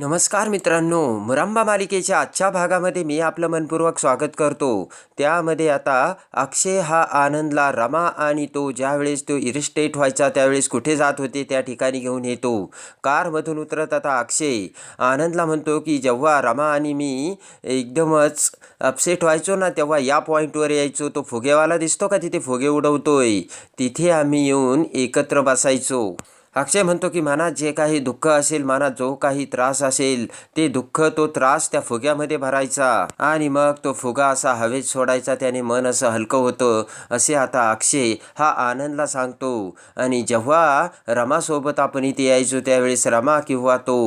नमस्कार मित्रांनो मुरांबा मालिकेच्या आजच्या भागामध्ये मी आपलं मनपूर्वक स्वागत करतो. त्यामध्ये आता अक्षय हा आनंदला रमा आणि तो ज्यावेळेस तो इरिस्टेट व्हायचा त्यावेळेस कुठे जात होते त्या ठिकाणी घेऊन येतो. कारमधून उतरत आता अक्षय. आनंदला म्हणतो की जेव्हा रमा आणि मी एकदमच अपसेट व्हायचो ना तेव्हा या पॉईंटवर यायचो. तो फुगेवाला दिसतो का? तिथे फुगे उडवतोय. तिथे आम्ही येऊन एकत्र बसायचो. अक्षय म्हणतो की मनात जे काही दुःख असेल मनात जो काही त्रास असेल ते दुःख तो त्रास त्या फुग्यामध्ये भरायचा. आणि मग तो फुगा असा हवेत सोडायचा त्याने मन असं हलकं होतं. असे आता अक्षय हा आनंदला सांगतो. आणि जेव्हा रमासोबत आपण इथे यायचो त्यावेळेस रमा किंवा तो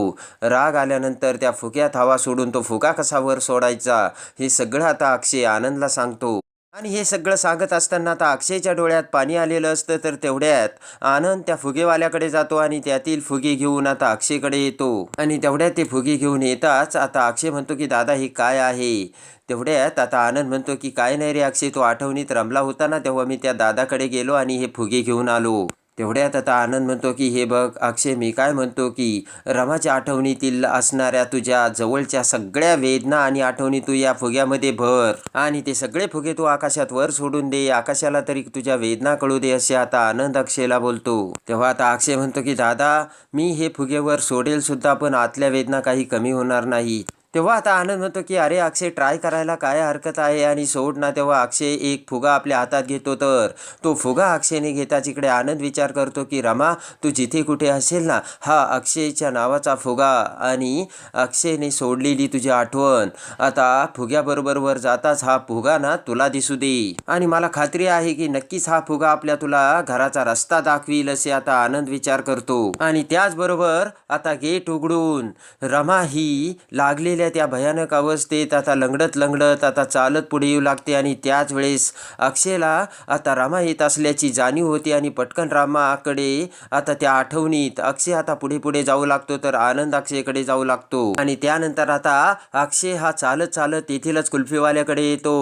राग आल्यानंतर त्या फुग्यात हवा सोडून तो फुगा कसा वर सोडायचा हे सगळं आता अक्षय आनंदला सांगतो. आणि हे सगळं सांगत असताना आता अक्षयच्या डोळ्यात पाणी आलेलं असतं तर तेवढ्यात आनंद त्या फुगेवाल्याकडे जातो आणि त्यातील फुगे घेऊन आता अक्षयकडे येतो. आणि तेवढ्यात ते फुगे घेऊन येताच आता अक्षय म्हणतो की दादा हे काय आहे? तेवढ्यात आता आनंद म्हणतो की काय नाही रे अक्षय तो आठवणीत रमला होता ना तेव्हा मी त्या दादाकडे गेलो आणि हे फुगे घेऊन आलो. तेवढ्यात आता आनंद म्हणतो की हे बघ अक्षय मी काय म्हणतो की रमाच्या आठवणीतील असणाऱ्या तुझ्या जवळच्या सगळ्या वेदना आणि आठवणी तू या फुग्यामध्ये भर आणि ते सगळे फुगे तू आकाशात वर सोडून दे. आकाशाला तरी तुझ्या वेदना कळू दे असे आता आनंद अक्षयला बोलतो. तेव्हा आता अक्षय म्हणतो की दादा मी हे फुगेवर सोडेल सुद्धा पण आतल्या वेदना काही कमी होणार नाही तेव्हा आता आनंद म्हणतो की अरे अक्षय ट्राय करायला काय हरकत आहे आणि सोड ना तेव्हा अक्षय एक फुगा आपल्या हातात घेतो तर. तो फुगा अक्षयने घेताच इकडे आनंद विचार करतो की रमा तू जिथे कुठे असेल ना हा अक्षयच्या नावाचा फुगा आणि अक्षयने सोडलेली तुझी आठवण. आता फुग्याबरोबर वर जाताच हा फुगा ना तुला दिसू दे. आणि मला खात्री आहे की नक्कीच हा फुगा आपल्या तुला घराचा रस्ता दाखवील असे आता आनंद विचार करतो. आणि त्याचबरोबर आता गेट उघडून रमा ही लागलेली असलेल्या त्या भयानक अवस्थेत. आता लंगडत लंगडत आता चालत पुढे येऊ लागते आणि त्याच वेळेस अक्षयला आता रामा येत असल्याची जाणीव होती आणि पटकन रामाकडे आता त्या आठवणीत अक्षय आता पुढे पुढे जाऊ लागतो तर आनंद अक्षयकडे जाऊ लागतो. आणि त्यानंतर आता अक्षय हा चालत चालत तेथीलच कुल्फीवाल्याकडे येतो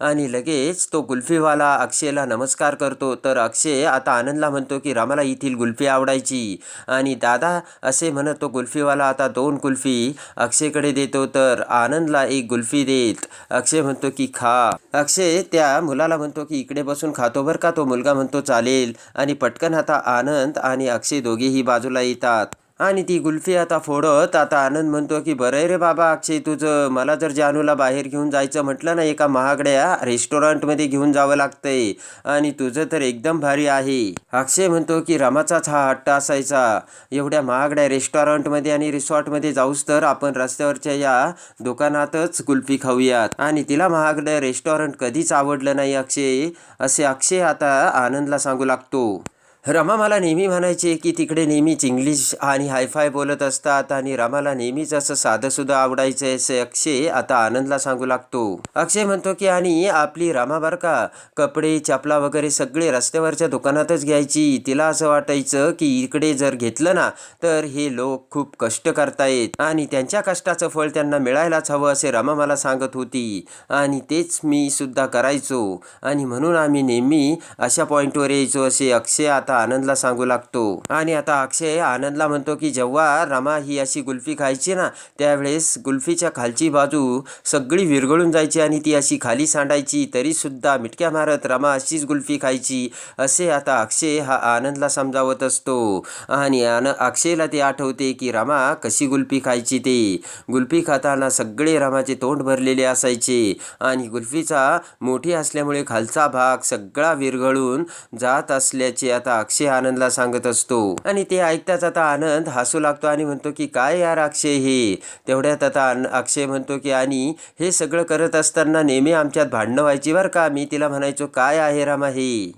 आणि लगेच तो कुल्फीवाला अक्षयला नमस्कार करतो. तर अक्षय आता आनंदला म्हणतो की रामाला येथील कुल्फी आवडायची. आणि दादा असे म्हणत तो कुल्फीवाला आता दोन कुल्फी अक्षयकडे देतो. तर आनंदला एक गुल्फी देत. अक्षय म्हणतो की खा. अक्षय त्या मुलाला म्हणतो की इकडे बसून खातो बरं का? तो मुलगा म्हणतो चालेल. आणि पटकन आता आनंद आणि अक्षय दोघेही बाजूला येतात. आणि ती गुल्फी आता फोडत आता आनंद म्हणतो की बरं आहे रे बाबा अक्षय तुझं मला जर जानूला बाहेर घेऊन जायचं म्हटलं ना एका महागड्या रेस्टॉरंटमध्ये घेऊन जावं लागतंय आणि तुझं तर एकदम भारी आहे. अक्षय म्हणतो की रमाचाच हा हट्ट असायचा. एवढ्या महागड्या रेस्टॉरंटमध्ये आणि रिसॉर्टमध्ये जाऊस तर आपण रस्त्यावरच्या या दुकानातच गुल्फी खाऊयात. आणि तिला महागडं रेस्टॉरंट कधीच आवडलं नाही अक्षय असे अक्षय आता आनंदला सांगू लागतो. रमा मला नेहमी म्हणायचे की तिकडे नेहमीच इंग्लिश आणि हायफाय बोलत असतात आणि रमाला नेहमीच असं साधंसुद्धा आवडायचं असे अक्षय आता आनंदला सांगू लागतो. अक्षय म्हणतो की आणि आपली रमा बरं का कपडे चपला वगैरे सगळे रस्त्यावरच्या दुकानातच घ्यायची. तिला असं वाटायचं की इकडे जर घेतलं ना तर हे लोक खूप कष्ट करतायत आणि त्यांच्या कष्टाचं फळ त्यांना मिळायलाच हवं असे रमा मला सांगत होती. आणि तेच मी सुद्धा करायचो. आणि म्हणून आम्ही नेहमी अशा पॉईंटवर यायचो असे अक्षय आता आनंदला सांगू लागतो. आणि आता अक्षय आनंदला म्हणतो की जेव्हा रमा ही अशी गुल्फी खायची ना त्यावेळेस गुल्फीच्या खालची बाजू सगळी विरघळून जायची आणि ती अशी खाली सांडायची तरी सुद्धा मिटक्या मारत रमा अशीच गुल्फी खायची. असे आता अक्षय हा आनंदला समजावत असतो. आणि आन अक्षयला ते आठवते की रमा कशी गुल्फी खायची ते? गुल्फी खाताना सगळे रमाचे तोंड भरलेले असायचे. आणि गुल्फीचा मोठी असल्यामुळे खालचा भाग सगळा विरघळून जात असल्याचे आता अक्षय आनंदला सांगत असतो. आणि ते ऐकताच आता आनंद हसू लागतो आणि म्हणतो की काय यार अक्षय हे? तेवढ्यात आता अक्षय म्हणतो की आणि हे सगळं करत असताना नेहमी आमच्यात भांडणं व्हायची बरं का? मी तिला म्हणायचो काय आहे रामा हे?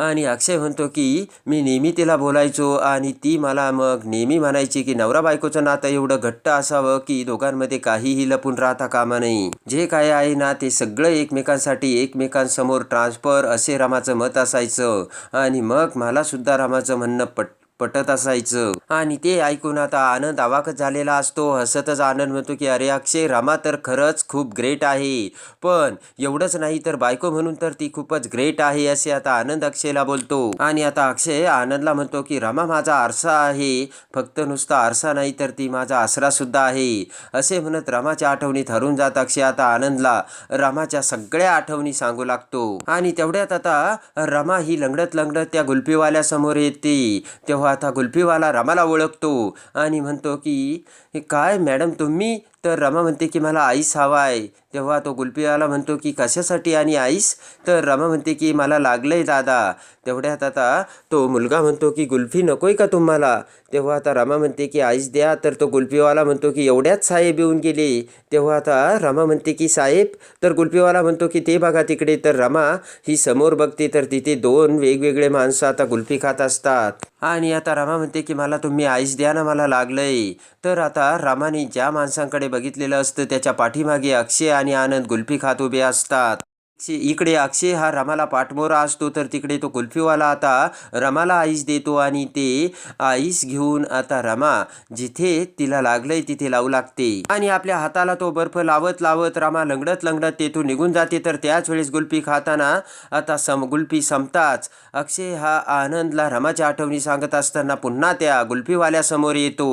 आणि अक्षय म्हणतो की मी नेहमी तिला बोलायचो आणि ती मला मग नेहमी म्हणायची की नवरा बायकोचं नातं एवढं घट्ट असावं की दोघांमध्ये काहीही लपून राहता कामा नाही. जे काय आहे ना ते सगळं एकमेकांसाठी एकमेकांसमोर ट्रान्सफर असे रामाचं मत असायचं. आणि मग मला सुद्धा रामाचं म्हणणं पट पटत असायचं. आणि ते ऐकून आता आनंद अवाकच झालेला असतो. हसतच आनंद म्हणतो की अरे अक्षय रमा तर खरंच खूप ग्रेट आहे. पण एवढंच नाही तर बायको म्हणून तर ती खूपच ग्रेट आहे असे आता आनंद अक्षयला बोलतो. आणि आता अक्षय आनंदला म्हणतो की रमा माझा आरसा आहे. फक्त नुसता आरसा नाही तर ती माझा आसरा सुद्धा आहे. असे म्हणत रमाच्या आठवणीत हरून जात अक्षय आता आनंदला रमाच्या सगळ्या आठवणी सांगू लागतो. आणि तेवढ्यात आता रमा ही लंगडत लंगडत त्या गुलपीवाल्या समोर येते. तेव्हा आता गुल्फीवाला रमाला ओळखतो. आणि म्हणतो की काय मॅडम तुम्ही तर रमा म्हणते की मला आईस हवा आहे. तेव्हा तो गुल्फीवाला म्हणतो की कशासाठी आणि आईस? तर रमा म्हणते की मला लागलं आहे दादा. तेवढ्यात आता तो मुलगा म्हणतो की गुल्फी नकोय का तुम्हाला? तेव्हा आता रमा म्हणते की आईस द्या. तर तो गुल्फीवाला म्हणतो की एवढ्याच साहेब येऊन गेले. तेव्हा आता रमा म्हणते की साहेब. तर गुल्फीवाला म्हणतो की ते बघा तिकडे. तर रमा ही समोर बघते तर तिथे दोन वेगवेगळे माणसं आता गुल्फी खात असतात. आणि आता रमा म्हणते की मला तुम्ही आईस द्या ना मला लागलंय. तर आता रामाने ज्या माणसांकडे बघितलेलं असतं. त्याच्या पाठीमागे अक्षय आणि आनंद गुल्फी खात उभे असतात. इकडे अक्षय हा रमाला पाठमोरा असतो तर तिकडे तो कुल्फीवाला आता रमाला आईस देतो आणि ते आईस घेऊन आता रमा जिथे तिला लागलंय तिथे लावू लागते. आणि आपल्या हाताला तो बर्फ लावत लावत रमा लंगडत लंगडत तेथून निघून जाते तर त्याच वेळेस गुल्फी खाताना आता सम गुल्फी संपताच. अक्षय हा आनंदला रमाच्या आठवणी सांगत असताना पुन्हा त्या गुल्फीवाल्यासमोर येतो.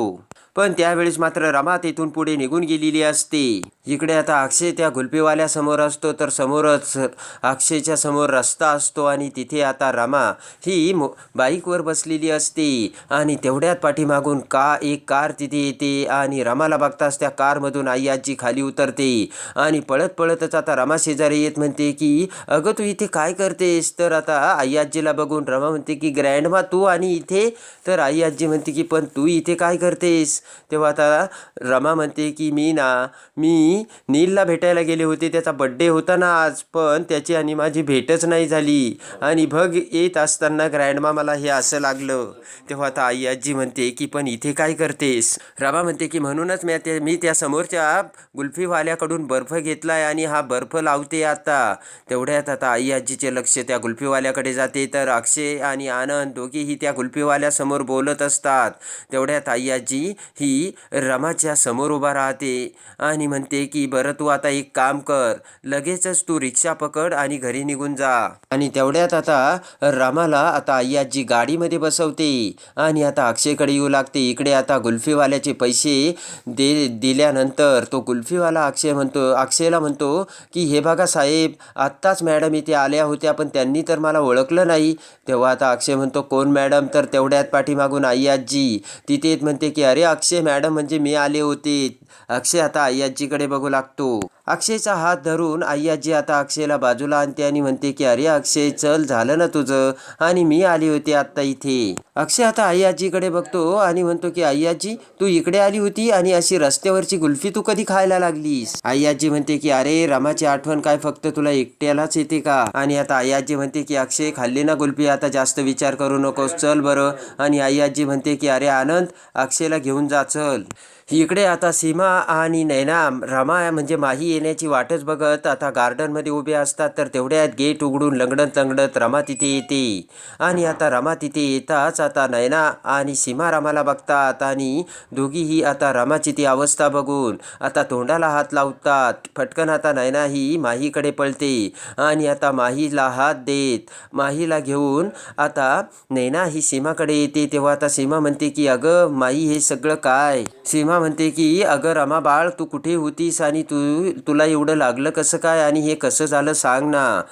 पण त्यावेळेस मात्र रमा तेथून पुढे निघून गेलेली असते. इकडे आता अक्षय त्या गुलपीवाल्यासमोर असतो तर समोरच अक्षयच्या समोर रस्ता असतो आणि तिथे आता रमा ही मो बाईकवर बसलेली असते आणि तेवढ्यात पाठीमागून का एक कार तिथे येते आणि रमाला बघताच त्या कारमधून आई आजी खाली उतरते आणि पळत पळतच आता रमा शेजारी येत म्हणते की अगं तू इथे काय करतेस? तर आता आई आजीला बघून रमा म्हणते की ग्रँडमा तू आणि इथे? तर आई आजी म्हणते की पण तू इथे काय करतेस? तेव्हा आता रमा म्हणते की मी ना मी नीलला भेटायला गेले होते. त्याचा बड्डे होता ना आज पण त्याची आणि माझी भेटच नाही झाली. आणि भग येत असताना ग्रँडमा मला हे असं लागलं. तेव्हा आता आई आजी म्हणते की पण इथे काय करतेस? रमा म्हणते की म्हणूनच मी ते मी त्या समोरच्या गुल्फीवाल्याकडून बर्फ घेतलाय आणि हा बर्फ लावते आता. तेवढ्यात आता आई आजीचे लक्ष त्या गुल्फीवाल्याकडे जाते. तर अक्षय आणि आनंद दोघेही त्या गुल्फीवाल्यासमोर बोलत असतात. तेवढ्यात आई आजी ही रमाच्या समोर उभा राहते आणि म्हणते की बरं तू आता एक काम कर. लगेचच तू रिक्षा पकड आणि घरी निघून जा. आणि तेवढ्यात आता रमाला आता आई आजी गाडीमध्ये बसवते आणि आता अक्षयकडे येऊ लागते. इकडे आता गुल्फीवाल्याचे पैसे दे दिल्यानंतर तो गुल्फीवाला अक्षय म्हणतो अक्षयला म्हणतो की हे बघा साहेब आत्ताच मॅडम इथे आल्या होत्या पण त्यांनी तर मला ओळखलं नाही. तेव्हा आता अक्षय म्हणतो कोण मॅडम? तर तेवढ्यात पाठीमागून आई आजी. तिथे म्हणते की अरे अक्षय अक्षय मॅडम म्हणजे मी आले होते. अक्षय आता आई आजीकडे बघू लागतो. अक्षयचा हात धरून आई आजी आता अक्षयला बाजूला आणते आणि म्हणते की अरे अक्षय चल झालं ना तुझं. आणि मी आली होती आत्ता इथे. अक्षय आता आई आजीकडे बघतो आणि म्हणतो की आई आजी तू इकडे आली होती आणि अशी रस्त्यावरची गुल्फी तू कधी खायला लागलीस? आई आजी म्हणते की अरे रमाची आठवण काय फक्त तुला एकट्यालाच येते का? आणि आता आई आजी म्हणते की अक्षय खाल्ली ना गुल्फी आता जास्त विचार करू नकोस चल बरं. आणि आई आजी म्हणते की अरे आनंद अक्षयला घेऊन जा चल. इकडे आता सीमा आणि नैना रमा म्हणजे माही येण्याची वाटच बघत आता गार्डनमध्ये उभे असतात तर तेवढ्यात गेट उघडून लंगडत लंगडत रमा तिथे येते. आणि आता रमा तिथे येताच आता नैना आणि सीमा रमाला बघतात आणि दोघीही आता रमाची ती अवस्था बघून आता तोंडाला हात लावतात. फटकन आता नैना ही माहीकडे पळते आणि आता माहीला हात देत माहीला घेऊन आता नैना ही सीमाकडे येते. तेव्हा आता सीमा म्हणते की अगं माई हे सगळं काय? सीमा म्हणते की अगं रमा बाळ तू कुठे होतीस आणि तू तुला एवढं लागलं कसं काय आणि हे कसं झालं सांग ना.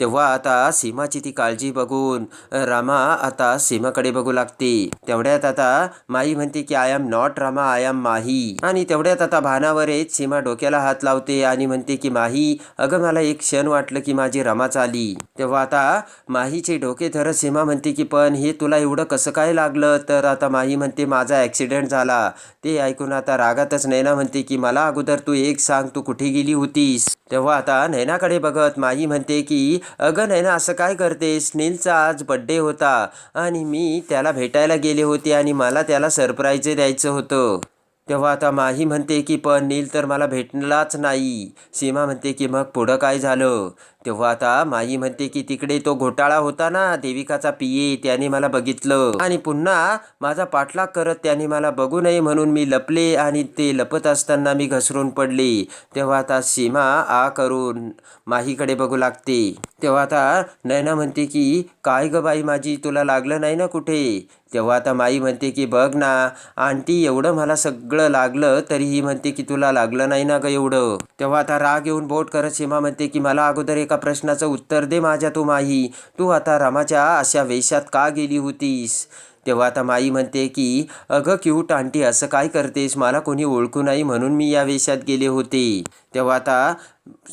तेव्हा आता सीमाची ती काळजी बघून रामा आता सीमाकडे बघू लागते. तेवढ्यात आता माई म्हणते की I am not Rama I am Mahi. आणि तेवढ्यात आता भानावर सीमा डोक्याला हात लावते आणि म्हणते की माही अगं मला एक क्षण वाटलं की माझी रमा चाली तेव्हा आता माहीचे डोके धरत सीमा म्हणते की पण हे तुला एवढं कसं काय लागलं? तर आता माही म्हणते माझा ॲक्सिडेंट झाला. ते ऐकून आता रागातच नैना म्हणते की मला अगोदर तू एक सांग तू कुठे गेली होतीस? तेव्हा आता नैनाकडे बघत माही म्हणते की अगं नैना असं काय करते स्नीलचा आज बड्डे होता आणि मी त्याला भेटायला गेले होते आणि मला त्याला सरप्राईज द्यायचं होतं. तेव्हा आता माही म्हणते की पण नील तर मला भेटलाच नाही. सीमा म्हणते की मग पुढं काय झालं? तेव्हा आता माई म्हणते की तिकडे तो घोटाळा होता ना देविकाचा पिये त्याने मला बघितलं. आणि पुन्हा माझा पाठलाग करत त्याने मला बघू नये म्हणून मी लपले आणि ते लपत असताना मी घसरून पडले. तेव्हा आता सीमा आ करून माहीकडे बघू लागते. तेव्हा आता नैना म्हणते की काय ग बाई माझी तुला लागलं नाही ना कुठे? तेव्हा आता माई म्हणते की बघ ना आंटी एवढं मला सगळं लागलं तरीही म्हणते की तुला लागलं नाही ना ग एवढं? तेव्हा आता राग येऊन बोट करत सीमा म्हणते की मला अगोदर एक एका प्रश्नाचं उत्तर दे माझ्या तू माही. तू आता रामाच्या अशा वेशात का गेली होतीस? तेव्हा आता माई म्हणते की अगं क्यूट आंटी असं काय करतेस? मला कोणी ओळखू नाही म्हणून मी या वेशात गेले होते. तेव्हा आता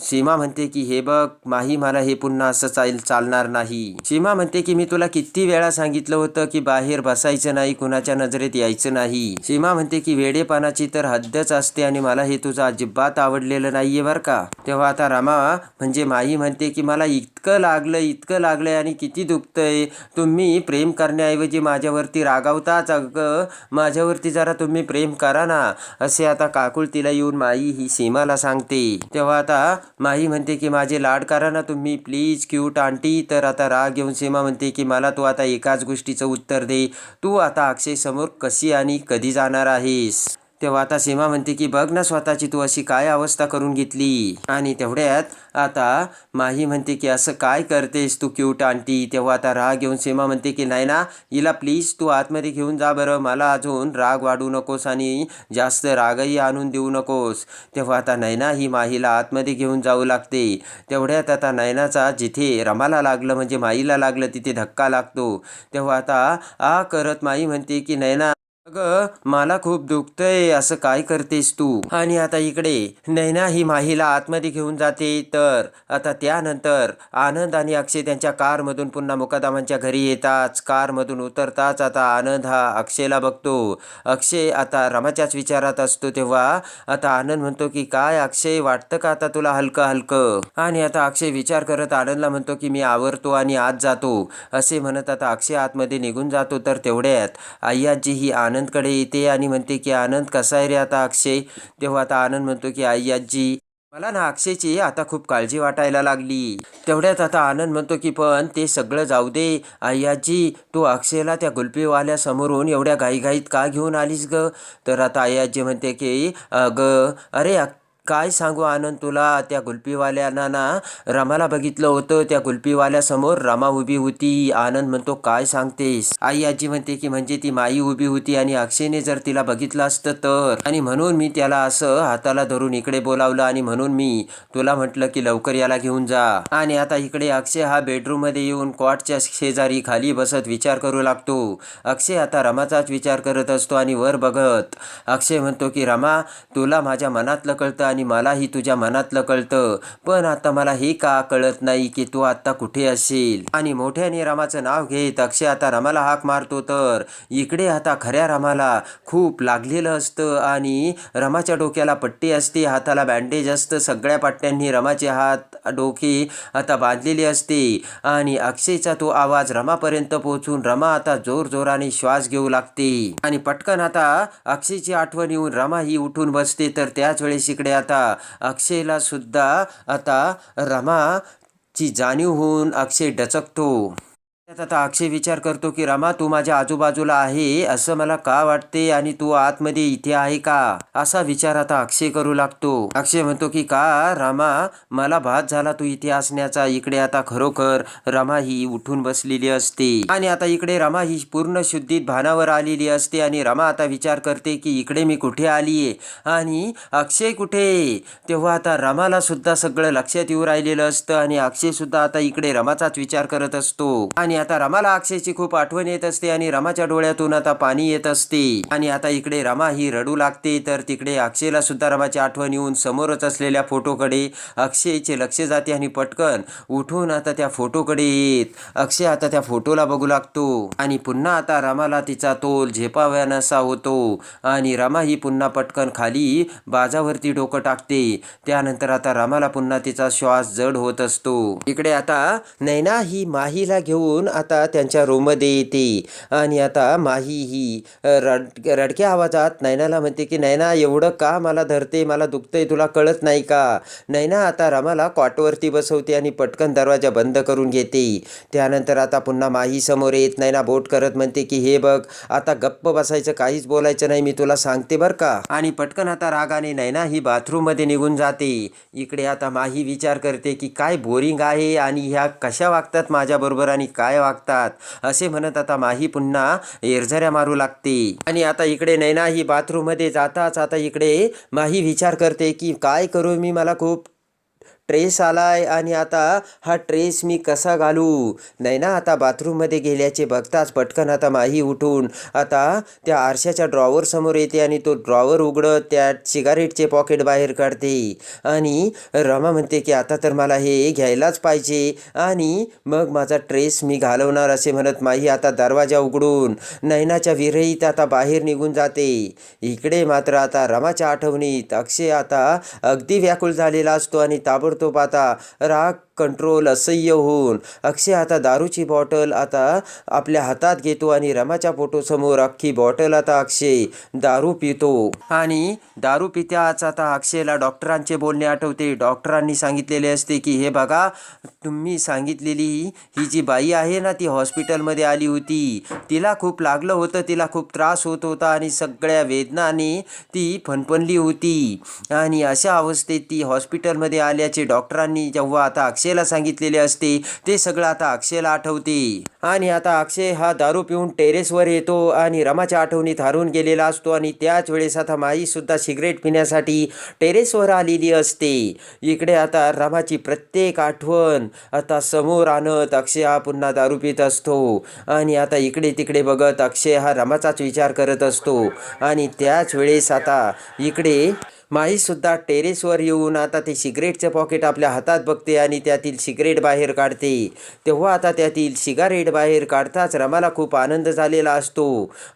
सीमा म्हणते की हे बघ माही मला हे पुन्हा असं चाल चालणार नाही. सीमा म्हणते की मी तुला किती वेळा सांगितलं होतं की बाहेर बसायचं नाही कुणाच्या नजरेत यायचं नाही. सीमा म्हणते की वेडेपणाची तर हद्दच असते आणि मला हे तुझं अजिबात आवडलेलं नाहीये बरं का. तेव्हा आता रामा म्हणजे माही म्हणते की मला इतकं लागलं इतकं लागलंय आणि किती दुखतंय. तुम्ही प्रेम करण्याऐवजी माझ्यावरती रागावताच अगं. माझ्यावरती जरा तुम्ही प्रेम करा ना. असे आता काकुळ तिला येऊन माई ही सीमाला सांगते. तेव्हा आता माही म्हणते की माझे लाड करा ना तुम्ही प्लीज क्यूट आंटी तर आता राग येऊन सीमा म्हणते की मला तू आता एकाच गोष्टीचं उत्तर दे. तू आता अक्षय समोर कशी आणि कधी जाणार आहेस? तेव्हा आता सीमा म्हणते की बघ ना स्वतःची तू अशी काय अवस्था करून घेतली? आणि तेवढ्यात आता माही म्हणते की असं काय करतेस तू क्यूट आंटी? तेव्हा आता राग घेऊन सीमा म्हणते की नाही ना हिला प्लीज तू आतमध्ये घेऊन जा बरं मला अजून राग वाढू नकोस आणि जास्त रागही आणून देऊ नकोस. तेव्हा आता नैना ही माहीला आतमध्ये घेऊन जाऊ लागते. तेवढ्यात आता नैनाचा जिथे रमाला लागलं म्हणजे माईला लागलं तिथे धक्का लागतो. तेव्हा आता आ करत माई म्हणते की नैना अगं मला खूप दुखतंय. असं काय करतेस तू? आणि आता इकडे. नैना ही माहीला आतमध्ये घेऊन जाते. तर आता त्यानंतर आनंद आणि अक्षय त्यांच्या कारमधून पुन्हा मुकादामांच्या घरी येताच. कारमधून उतरताच आता आनंद हा अक्षयला बघतो. अक्षय आता रमाच्याच विचारात असतो तेव्हा. आता आनंद म्हणतो की काय अक्षय वाटतं का आता तुला हलकं हलकं आणि आता अक्षय विचार करत आनंदला म्हणतो की मी आवरतो आणि आत जातो. असे म्हणत आता अक्षय आतमध्ये निघून जातो तर तेवढ्यात. आई आजी ही आनंदकडे येते आणि म्हणते की आनंद कसा आहे रे आता अक्षय? तेव्हा आता आनंद म्हणतो की आई आजी मला ना अक्षयची आता खूप काळजी वाटायला लागली. तेवढ्यात आता आनंद म्हणतो की पण ते सगळं जाऊ दे. आयाजी तू अक्षयला त्या गुलपीवाल्या समोरून एवढ्या घाईघाईत का घेऊन आलीस ग? तर आता आयाजी म्हणते की ग अरे काय सांगू आनंद तुला? त्या गुलपीवाल्यांना ना रमाला बघितलं होतं. त्या गुलपीवाल्यासमोर रमा उभी होती. आनंद म्हणतो काय सांगतेस? आई आजी म्हणते की म्हणजे ती माई उभी होती आणि अक्षयने जर तिला बघितलं असतं तर? आणि म्हणून मी त्याला असं हाताला धरून इकडे बोलावलं आणि म्हणून मी तुला म्हटलं की लवकर याला घेऊन जा. आणि आता इकडे अक्षय हा बेडरूममध्ये येऊन कॉटच्या शेजारी खाली बसत विचार करू लागतो. अक्षय आता रमाचाच विचार करत असतो आणि वर बघत. अक्षय म्हणतो की रमा तुला माझ्या मनातलं कळतं आणि मलाही तुझ्या मनातलं कळतं. पण आता मला हे का कळत नाही की तू आता कुठे असेल? आणि मोठ्याने रामाचं नाव घेत अक्षय आता रामाला हाक मारतो तर? इकडे आता खऱ्या रामाला खूप लागलेलं असतं आणि रमाच्या डोक्याला पट्टी असते हाताला बँडेज असतं सगळ्या पट्ट्यांनी रमाचे हात डोके आता बांधलेले असते. आणि अक्षयचा तो आवाज रमापर्यंत पोहोचून रमा आता जोर जोराने श्वास घेऊ लागते. आणि पटकन आता अक्षयची आठवण येऊन रमा ही उठून बसते तर त्याच वेळेस इकडे आता अक्षयला सुद्धा आता रमाची जाणीव होऊन अक्षय डचकतो. त्यात आता अक्षय विचार करतो की रमा तू माझ्या आजूबाजूला आहे असं मला का वाटते आणि तू आतमध्ये इथे आहे का? असा विचार आता अक्षय करू लागतो. अक्षय म्हणतो की का रमा मला भात झाला तू इथे असण्याचा. इकडे आता खरोखर रमा ही उठून बसलेली असते. आणि आता इकडे रमा ही पूर्ण शुद्धीत भानावर आलेली असते आणि रमा आता विचार करते की इकडे मी कुठे आलीये? आणि अक्षय कुठे? तेव्हा आता रमाला सुद्धा सगळं लक्षात येऊ राहिलेलं असतं आणि अक्षय सुद्धा आता इकडे रमाचाच विचार करत असतो. आणि आता रमाला अक्षयची खूप आठवण येत असते आणि रमाच्या डोळ्यातून आता पाणी येत असते. आणि आता इकडे रमा ही रडू लागते तर तिकडे अक्षयला सुद्धा रमाची आठवण येऊन समोरच असलेल्या फोटोकडे अक्षयचे लक्ष जाते आणि पटकन उठून आता त्या फोटोकडे येत. अक्षय आता त्या फोटोला बघू लागतो. आणि पुन्हा आता रमाला तिचा तोल झेपाव्यानसा होतो. आणि रमा ही पुन्हा पटकन खाली बाजावरती डोकं टाकते. त्यानंतर आता रमाला पुन्हा तिचा श्वास जड होत असतो. इकडे आता नैना ही माहीला घेऊन घेऊन आता त्यांच्या रूममध्ये येते. आणि आता माही ही रड रडक्या आवाजात नैनाला म्हणते की नैना एवढं का मला धरते? मला दुखतंय तुला कळत नाही का? नैना आता रमाला कॉटवरती बसवते आणि पटकन दरवाजा बंद करून घेते. त्यानंतर आता पुन्हा माही समोर येत नैना बोट करत म्हणते की हे बघ आता गप्प बसायचं काहीच बोलायचं नाही मी तुला सांगते बरं का? आणि पटकन आता रागाने नैना ही बाथरूममध्ये निघून जाते. इकडे आता माही विचार करते की काय बोरिंग आहे आणि ह्या कशा वागतात माझ्याबरोबर आणि काय वागतात? असे म्हणत आता माही पुन्हा एरझऱ्या मारू लागते. आणि आता इकडे नैना ही बाथरूममध्ये जाताच आता इकडे माही विचार करते की काय करू मी? मला खूप ट्रेस आलाय आणि आता हा ट्रेस मी कसा घालू? नाही ना आता बाथरूममध्ये गेल्याचे बघताच पटकन आता माही उठून. आता त्या आरशाच्या ड्रॉवर समोर येते आणि तो ड्रॉवर उघडत त्या सिगारेटचे पॉकेट बाहेर काढते. आणि रमा म्हणते की आता तर मला हे घ्यायलाच पाहिजे. आणि मग माझा ट्रेस मी घालवणार असे म्हणत माही आता दरवाजा उघडून नैनाच्या विरहीत आता बाहेर निघून जाते. इकडे मात्र आता रमाच्या आठवणीत अक्षय आता अगदी व्याकुळ झालेला असतो आणि ताबडतोब करतो. पाता राग कंट्रोल असह्य होऊन. अक्षय आता दारूची बॉटल आता आपल्या हातात घेतो आणि रमाच्या फोटोसमोर अख्खी बॉटल आता अक्षय. दारू पितो. आणि दारू पित्याच आता अक्षयला डॉक्टरांचे बोलणे आठवते. डॉक्टरांनी सांगितलेले असते की हे बघा तुम्ही सांगितलेली ही जी बाई आहे ना ती हॉस्पिटलमध्ये आली होती. तिला खूप लागलं होतं तिला खूप त्रास होत होता आणि सगळ्या वेदनाने ती फणफणली होती. आणि अशा अवस्थेत ती हॉस्पिटलमध्ये आल्याचे डॉक्टरांनी जेव्हा आता अक्षय अक्षयला सांगितलेले असते. ते सगळं आता अक्षयला आठवते. आणि आता अक्षय हा दारू पिऊन टेरेसवर येतो आणि रमाच्या आठवणीत हरून गेलेला असतो आणि त्याच वेळेस आता माईसुद्धा सिगरेट पिण्यासाठी टेरेसवर आलेली असते. इकडे आता रमाची प्रत्येक आठवण आता समोर आणत अक्षय हा पुन्हा दारू पित असतो. आणि आता इकडे तिकडे बघत अक्षय हा रमाचाच विचार करत असतो. आणि त्याच वेळेस आता इकडे माईसुद्धा टेरेसवर येऊन आता ते सिगरेटचं पॉकेट आपल्या हातात बघते आणि त्यातील सिगरेट बाहेर काढते. तेव्हा आता त्यातील सिगारेट बाहेर काढताच रमाला खूप आनंद झालेला असतो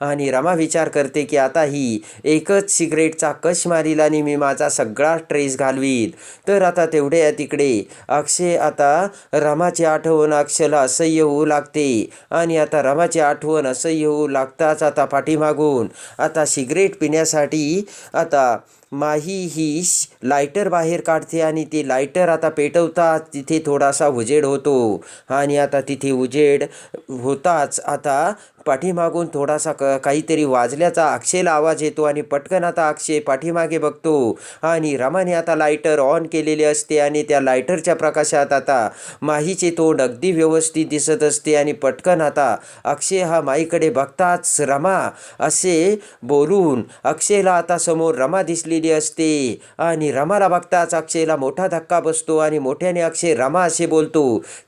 आणि रमा विचार करते की आता ही एकच सिगरेटचा कश मारील आणि मी माझा सगळा ट्रेस घालवील तर आता तेवढे तिकडे. अक्षय आता रमाची आठवण अक्षयला असह्य होऊ लागते आणि आता रमाची आठवण असह्य होऊ लागताच आता पाठीमागून. आता सिगरेट पिण्यासाठी आता माही ही श- लायटर बाहेर काढते आणि ती लायटर आता पेटवतात. तिथे थोडासा उजेड होतो. आणि आता तिथे उजेड होताच आता पाठीमागून थोडासा क काहीतरी वाजल्याचा अक्षयला आवाज येतो आणि पटकन आता अक्षय पाठीमागे बघतो. आणि रमाने आता लायटर ऑन केलेले असते आणि त्या लायटरच्या प्रकाशात आता माहीचे तोंड अगदी व्यवस्थित दिसत असते आणि पटकन आता अक्षय हा माईकडे बघताच रमा असे बोलून अक्षयला आता समोर रमा दिसलेली असते. आणि रमाला बघताच अक्षयला मोठा धक्का बसतो आणि मोठ्याने अक्षय रमा असे बोलतो.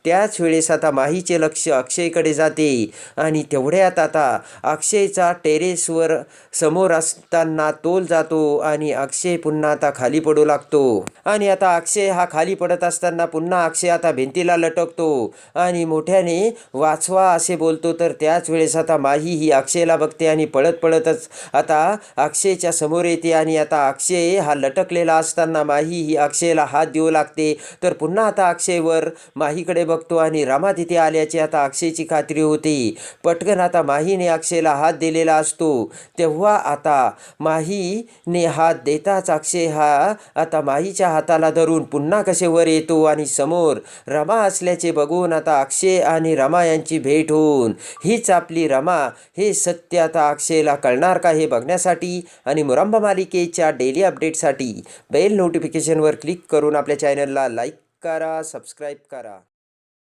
त्याच वेळेस आता माहीचे लक्ष अक्षयकडे जाते आणि तेवढ्यात आता अक्षयचा टेरेसवर समोर असताना तोल जातो आणि अक्षय पुन्हा आता खाली पडू लागतो. आणि आता अक्षय हा खाली पडत असताना पुन्हा अक्षय आता भिंतीला लटकतो. आणि मोठ्याने वाचवा असे बोलतो तर त्याच वेळेस आता माही ही अक्षयला बघते आणि पळत पळतच आता अक्षयच्या समोर येते आणि आता अक्षय हा लटकलेला असताना माही ही अक्षयला हात देऊ लागते. तर पुन्हा आता अक्षयवर माहीकडे बघतो आणि रामा तिथे आल्याची आता अक्षयची खात्री होती. पटकन आता माहीने अक्षयला हात दिलेला असतो. तेव्हा आता माहीने हात देताच अक्षय हा आता माहीच्या हाताला धरून पुन्हा कसे वर येतो आणि समोर रमा असल्याचे बघून आता अक्षय आणि रमा यांची भेट होऊन हीच आपली रमा हे सत्य आता अक्षयला कळणार का हे बघण्यासाठी आणि मुरंबा मालिकेच्या डेली अपडेटसाठी बेल नोटिफिकेशनवर क्लिक करून आपल्या चॅनलला लाईक करा सबस्क्राईब करा.